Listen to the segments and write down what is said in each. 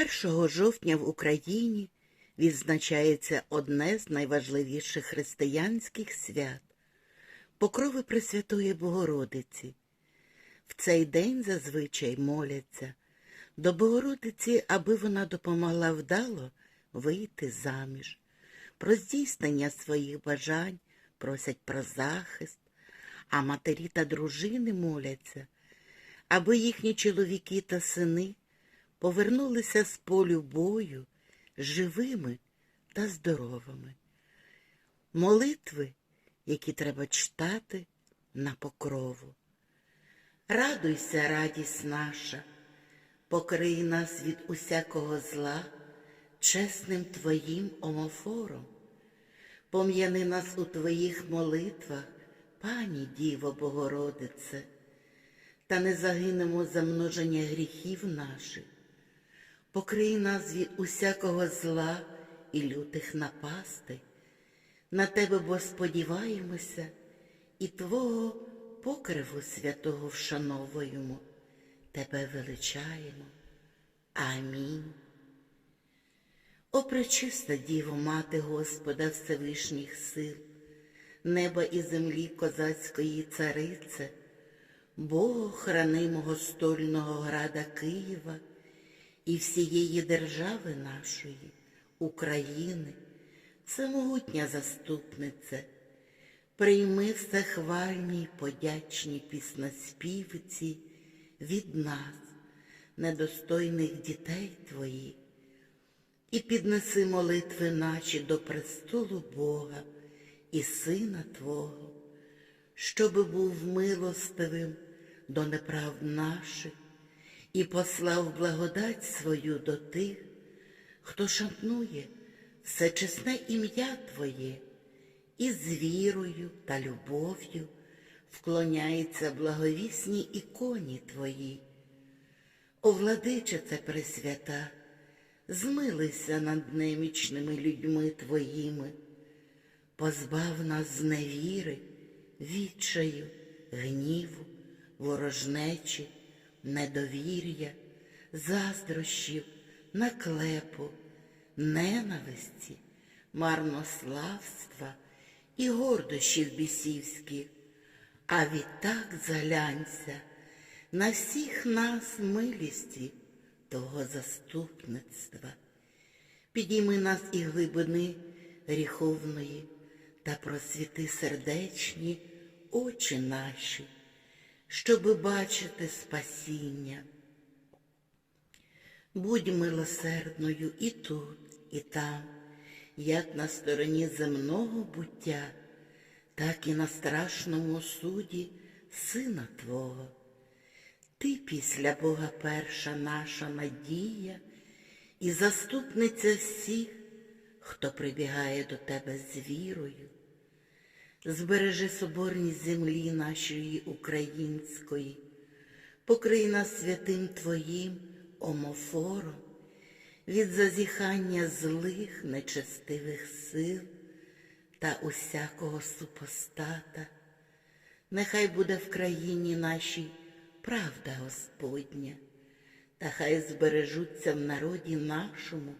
1 жовтня в Україні відзначається одне з найважливіших християнських свят Покрови Пресвятої Богородиці. В цей день зазвичай моляться до Богородиці, аби вона допомогла вдало вийти заміж. Про здійснення своїх бажань просять про захист, а матері та дружини моляться, аби їхні чоловіки та сини повернулися з полю бою живими та здоровими. Молитви, які треба читати на покрову. Радуйся, радість наша, покрий нас від усякого зла, чесним Твоїм омофором. Пом'яни нас у Твоїх молитвах, пані Діво Богородице, та не загинемо за множення гріхів наших. Покрий нас від усякого зла і лютих напастей. На тебе, бо сподіваємося, і Твого покриву святого вшановуємо, Тебе величаємо. Амінь. О пречиста Діво, Мати Господа Всевишніх сил, неба і землі козацької царице, Бога хранимого стольного града Києва і всієї держави нашої, України, всемогутня заступнице, прийми все хвальні й подячні пісноспівці від нас, недостойних дітей Твоїх, і піднеси молитви наші до престолу Бога і Сина Твого, щоби був милостивим до неправд наших і послав благодать свою до тих, хто шанує все чесне ім'я Твоє і з вірою та любов'ю вклоняється благовісній іконі Твоїй. О, владичице Пресвята, змилися над немічними людьми Твоїми, позбав нас з невіри, відчаю, гніву, ворожнечі, недовір'я, заздрощів, наклепу, ненависті, марнославства і гордощів бісівських, а відтак заглянься на всіх нас милісті того заступництва. Підійми нас і глибини гріховної та просвіти сердечні очі наші, щоби бачити спасіння. Будь милосердною і тут, і там, як на стороні земного буття, так і на страшному суді Сина Твого. Ти після Бога перша наша надія і заступниця всіх, хто прибігає до Тебе з вірою. Збережи соборність землі нашої української, покрий нас святим Твоїм омофором. Від зазіхання злих нечестивих сил та усякого супостата. Нехай буде в країні нашій правда Господня, та хай збережуться в народі нашому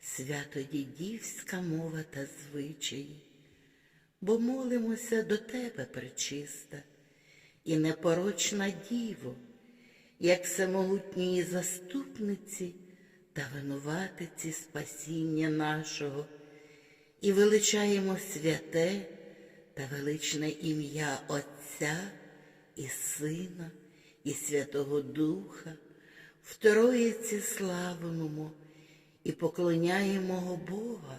свято-дідівська мова та звичаї, бо молимося до Тебе, пречиста, і непорочна Діво, як всемогутньої заступниці та винуватиці спасіння нашого, і величаємо святе та величне ім'я Отця і Сина, і Святого Духа, в Троїці славимо і поклоняємо Бога